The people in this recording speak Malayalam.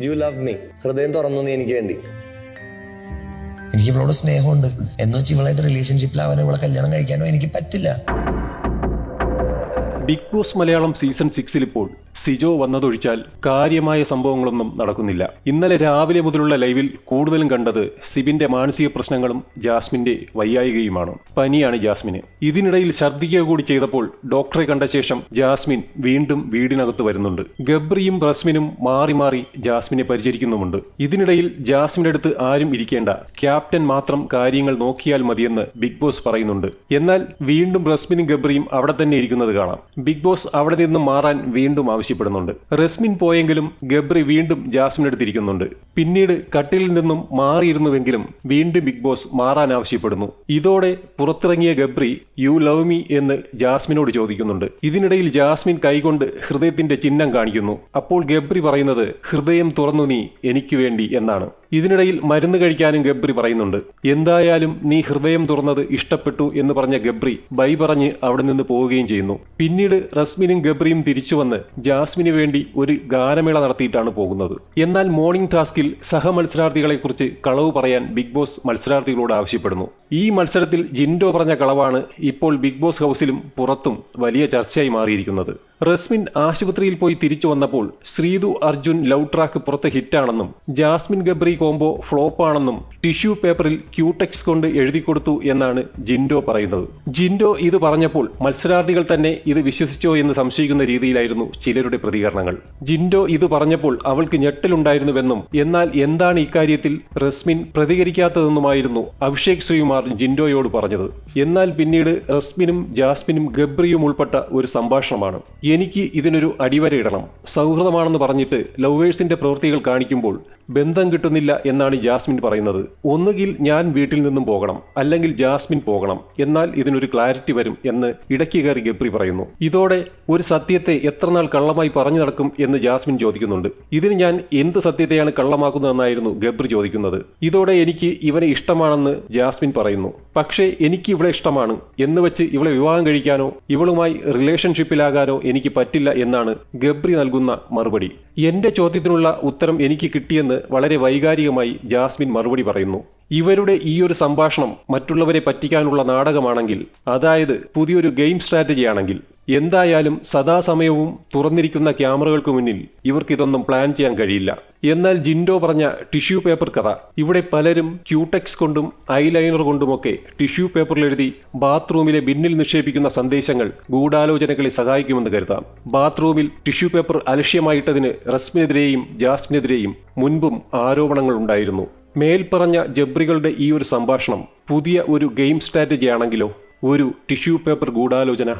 യു ലവ് മീ ഹൃദയം തുറന്നു നീ എനിക്ക് വേണ്ടി. എനിക്ക് ഇവളോട് സ്നേഹമുണ്ട്. എന്ന് വെച്ച് ഇവളായിട്ട് അവനെ ഇവളെ കല്യാണം കഴിക്കാനോ എനിക്ക് പറ്റില്ല. ബിഗ് ബോസ് മലയാളം സീസൺ സിക്സിൽ ഇപ്പോൾ സിജോ വന്നതൊഴിച്ചാൽ കാര്യമായ സംഭവങ്ങളൊന്നും നടക്കുന്നില്ല. ഇന്നലെ രാവിലെ മുതലുള്ള ലൈവിൽ കൂടുതലും കണ്ടത് സിബിന്റെ മാനസിക പ്രശ്നങ്ങളും ജാസ്മിന്റെ വയ്യായികയുമാണ്. പനിയാണ് ജാസ്മിന്. ഇതിനിടയിൽ ഛർദ്ദിക്കുക കൂടി ചെയ്തപ്പോൾ ഡോക്ടറെ കണ്ട ശേഷം ജാസ്മിൻ വീണ്ടും വീടിനകത്ത് വരുന്നുണ്ട്. ഗബ്രിയും റസ്മിനും മാറി മാറി ജാസ്മിനെ പരിചരിക്കുന്നുമുണ്ട്. ഇതിനിടയിൽ ജാസ്മിന്റെ അടുത്ത് ആരും ഇരിക്കേണ്ട. ക്യാപ്റ്റൻ മാത്രം കാര്യങ്ങൾ നോക്കിയാൽ മതിയെന്ന് ബിഗ് ബോസ് പറയുന്നുണ്ട്. എന്നാൽ വീണ്ടും റസ്മിനും ഗബ്രിയും അവിടെ തന്നെ ഇരിക്കുന്നത് കാണാം. ബിഗ് ബോസ് അവിടെ നിന്ന് മാറാൻ വീണ്ടും ആവശ്യപ്പെടുന്നുണ്ട്. റസ്മിൻ പോയെങ്കിലും ഗബ്രി വീണ്ടും ജാസ്മിൻ എടുത്തിരിക്കുന്നുണ്ട് പിന്നീട് കട്ടിലിൽ നിന്നും മാറിയിരുന്നുവെങ്കിലും വീണ്ടും ബിഗ് ബോസ് മാറാൻ ആവശ്യപ്പെടുന്നു. ഇതോടെ പുറത്തിറങ്ങിയ ഗബ്രി യു ലവ് മീ എന്ന് ജാസ്മിനോട് ചോദിക്കുന്നുണ്ട്. ഇതിനിടയിൽ ജാസ്മിൻ കൈകൊണ്ട് ഹൃദയത്തിന്റെ ചിഹ്നം കാണിക്കുന്നു. അപ്പോൾ ഗബ്രി പറയുന്നത് ഹൃദയം തുറന്നു നീ എനിക്ക് വേണ്ടി എന്നാണ്. ഇതിനിടയിൽ മരുന്ന് കഴിക്കാനും ഗബ്രി പറയുന്നുണ്ട്. എന്തായാലും നീ ഹൃദയം തുറന്നത് ഇഷ്ടപ്പെട്ടു എന്ന് പറഞ്ഞ ഗബ്രി ബൈ പറഞ്ഞ് അവിടെ നിന്ന് പോവുകയും ചെയ്യുന്നു. പിന്നീട് റസ്മിനും ഗബ്രിയും തിരിച്ചു വന്ന് ജാസ്മിന് വേണ്ടി ഒരു ഗാനമേള നടത്തിയിട്ടാണ് പോകുന്നത്. എന്നാൽ മോർണിംഗ് ടാസ്കിൽ സഹമത്സരാർത്ഥികളെക്കുറിച്ച് കളവ് പറയാൻ ബിഗ് ബോസ് മത്സരാർത്ഥികളോട് ആവശ്യപ്പെടുന്നു. ഈ മത്സരത്തിൽ ജിൻഡോ പറഞ്ഞ കളവാണ് ഇപ്പോൾ ബിഗ് ബോസ് ഹൗസിലും പുറത്തും വലിയ ചർച്ചയായി മാറിയിരിക്കുന്നത്. റസ്മിൻ ആശുപത്രിയിൽ പോയി തിരിച്ചു വന്നപ്പോൾ ശ്രീതു അർജുൻ ലവ് ട്രാക്ക് പുറത്ത് ഹിറ്റാണെന്നും ജാസ്മിൻ ഗബ്രി കോംബോ ഫ്ലോപ്പാണെന്നും ടിഷ്യൂ പേപ്പറിൽ ക്യൂടെക്സ് കൊണ്ട് എഴുതി കൊടുത്തു എന്നാണ് ജിൻഡോ പറയുന്നത്. ജിൻഡോ ഇത് പറഞ്ഞപ്പോൾ മത്സരാർത്ഥികൾ തന്നെ ഇത് വിശ്വസിച്ചോ എന്ന് സംശയിക്കുന്ന രീതിയിലായിരുന്നു ചിലരുടെ പ്രതികരണങ്ങൾ. ജിൻഡോ ഇത് പറഞ്ഞപ്പോൾ അവൾക്ക് ഞെട്ടലുണ്ടായിരുന്നുവെന്നും എന്നാൽ എന്താണ് ഇക്കാര്യത്തിൽ റസ്മിൻ പ്രതികരിക്കാത്തതെന്നുമായിരുന്നു അഭിഷേക് ശ്രീകുമാർ ജിൻഡോയോട് പറഞ്ഞത്. എന്നാൽ പിന്നീട് റസ്മിനും ജാസ്മിനും ഗബ്രിയും ഉൾപ്പെട്ട ഒരു സംഭാഷണമാണ്. എനിക്ക് ഇതിനൊരു അടിവരയിടണം സൗഹൃദമാണെന്ന് പറഞ്ഞിട്ട് ലവേഴ്സിന്റെ പ്രവൃത്തികൾ കാണിക്കുമ്പോൾ ബന്ധം കിട്ടുന്നില്ല എന്നാണ് ജാസ്മിൻ പറയുന്നത്. ഒന്നുകിൽ ഞാൻ വീട്ടിൽ നിന്നും പോകണം അല്ലെങ്കിൽ ജാസ്മിൻ പോകണം എന്നാൽ ഇതിനൊരു ക്ലാരിറ്റി വരും എന്ന് ഇടയ്ക്ക് കയറി ഗബ്രി പറയുന്നു. ഇതോടെ ഒരു സത്യത്തെ എത്ര നാൾ കള്ളമായി പറഞ്ഞു നടക്കും എന്ന് ജാസ്മിൻ ചോദിക്കുന്നുണ്ട്. ഇതിന് ഞാൻ എന്ത് സത്യത്തെയാണ് കള്ളമാക്കുന്നതെന്നായിരുന്നു ഗബ്രി ചോദിക്കുന്നത്. ഇതോടെ എനിക്ക് ഇവനെ ഇഷ്ടമാണെന്ന് ജാസ്മിൻ പറയുന്നു. പക്ഷേ എനിക്ക് ഇവളെ ഇഷ്ടമാണ്. എന്ന് വെച്ച് ഇവളെ വിവാഹം കഴിക്കാനോ ഇവളുമായി റിലേഷൻഷിപ്പിലാകാനോ എനിക്ക് പറ്റില്ല എന്നാണ് ഗബ്രി നൽകുന്ന മറുപടി. എന്റെ ചോദ്യത്തിനുള്ള ഉത്തരം എനിക്ക് കിട്ടിയെന്ന് വളരെ വൈകാരികമായി ജാസ്മിൻ മറുപടി പറയുന്നു. ഇവരുടെ ഈ ഒരു സംഭാഷണം മറ്റുള്ളവരെ പറ്റിക്കാനുള്ള നാടകമാണെങ്കിൽ അതായത് പുതിയൊരു ഗെയിം സ്ട്രാറ്റജി ആണെങ്കിൽ എന്തായാലും സദാസമയവും തുറന്നിരിക്കുന്ന ക്യാമറകൾക്ക് മുന്നിൽ ഇവർക്കിതൊന്നും പ്ലാൻ ചെയ്യാൻ കഴിയില്ല. എന്നാൽ ജിൻഡോ പറഞ്ഞ ടിഷ്യൂ പേപ്പർ കഥ. ഇവിടെ പലരും ക്യൂടെക്സ് കൊണ്ടും ഐലൈനർ കൊണ്ടുമൊക്കെ ടിഷ്യൂ പേപ്പറിൽ എഴുതി ബാത്റൂമിലെ ബിന്നിൽ നിക്ഷേപിക്കുന്ന സന്ദേശങ്ങൾ ഗൂഢാലോചനകളെ സഹായിക്കുമെന്ന് കരുതാം. ബാത്റൂമിൽ ടിഷ്യൂ പേപ്പർ അലക്ഷ്യമായിട്ടതിന് റസ്മിനെതിരെയും ജാസ്മിനെതിരെയും മുൻപും ആരോപണങ്ങൾ ഉണ്ടായിരുന്നു. മേൽപ്പറഞ്ഞ ജബ്രികളുടെ ഈ ഒരു സംഭാഷണം പുതിയ ഒരു ഗെയിം സ്ട്രാറ്റജി ആണെങ്കിലോ ഒരു ടിഷ്യൂ പേപ്പർ ഗൂഢാലോചന?